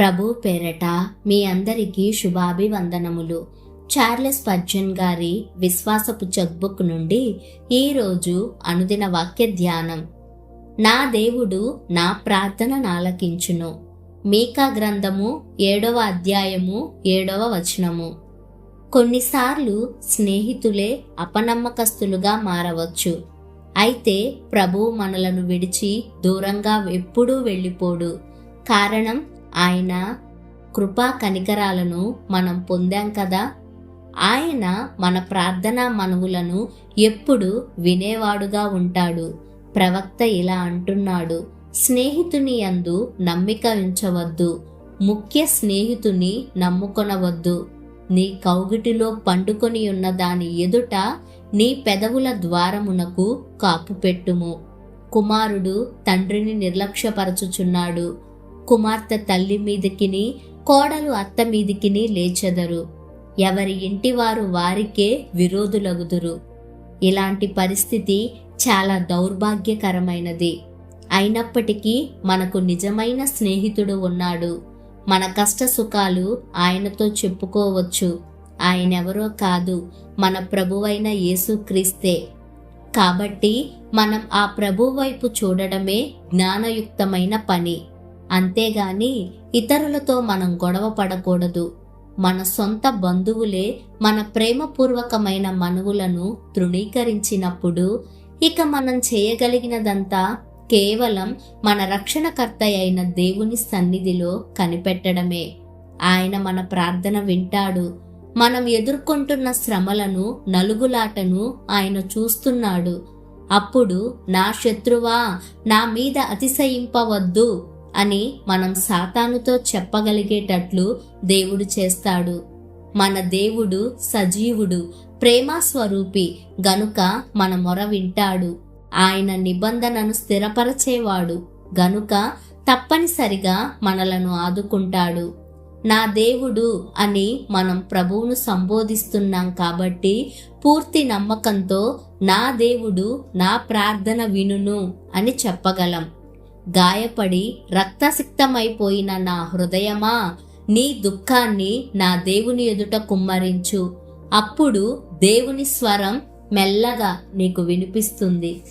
ప్రభు పేరట మీ అందరికీ శుభాభివందనములు. చార్లెస్ పర్జన్ గారి విశ్వాసపు చెక్బుక్ నుండి ఈరోజు అనుదిన వాక్య ధ్యానం. నా దేవుడు నా ప్రార్థన నాలకించును. మీకా గ్రంథము ఏడవ అధ్యాయము ఏడవ వచనము. కొన్నిసార్లు స్నేహితులే అపనమ్మకస్తులుగా మారవచ్చు. అయితే ప్రభువు మనలను విడిచి దూరంగా ఎప్పుడూ వెళ్ళిపోడు. కారణం ఆయన కృపా కనికరాలను మనం పొందాం కదా. ఆయన మన ప్రార్థనా మనవులను ఎప్పుడు వినేవాడుగా ఉంటాడు. ప్రవక్త ఇలా అంటున్నాడు స్నేహితుని యందు నమ్మిక ఉంచవద్దు ముఖ్య స్నేహితుని నమ్ముకొనవద్దు. నీ కౌగిటిలో పండుకొని ఉన్న దాని ఎదుట నీ పెదవుల ద్వారమునకు కాపు పెట్టుము కుమారుడు తండ్రిని నిర్లక్ష్యపరచుచున్నాడు కుమార్తె తల్లి మీదికిని కోడలు అత్త మీదికిని లేచెదరు. ఎవరి ఇంటి వారు వారికే విరోధులగుదురు. ఇలాంటి పరిస్థితి చాలా దౌర్భాగ్యకరమైనది. అయినప్పటికీ మనకు నిజమైన స్నేహితుడు ఉన్నాడు. మన కష్ట సుఖాలు ఆయనతో చెప్పుకోవచ్చు. ఆయనెవరో కాదు మన ప్రభువైన యేసుక్రీస్తే కాబట్టి మనం ఆ ప్రభు వైపు చూడడమే జ్ఞానయుక్తమైన పని. అంతేగాని ఇతరులతో మనం గొడవ పడకూడదు. మన సొంత బంధువులే మన ప్రేమపూర్వకమైన మనవులను తృణీకరించినప్పుడు ఇక మనం చేయగలిగినదంతా కేవలం మన రక్షణకర్త అయిన దేవుని సన్నిధిలో కనిపెట్టడమే. ఆయన మన ప్రార్థన వింటాడు. మనం ఎదుర్కొంటున్న శ్రమలను నలుగులాటను ఆయన చూస్తున్నాడు. అప్పుడు నా శత్రువా నా మీద అతిశయింపవద్దు. అని మనం సాతానుతో చెప్పగలిగేటట్లు దేవుడు చేస్తాడు. మన దేవుడు సజీవుడు ప్రేమాస్వరూపి గనుక మన మొర వింటాడు. ఆయన నిబంధనను స్థిరపరచేవాడు గనుక తప్పనిసరిగా మనలను ఆదుకుంటాడు. నా దేవుడు అని మనం ప్రభువును సంబోధిస్తున్నాం కాబట్టి పూర్తి నమ్మకంతో నా దేవుడు నా ప్రార్థన వినును అని చెప్పగలం. గాయపడి రక్తసిక్తమైపోయిన నా హృదయమా? నీ దుఃఖాన్ని నా దేవుని ఎదుట కుమ్మరించు. అప్పుడు దేవుని స్వరం మెల్లగా నీకు వినిపిస్తుంది.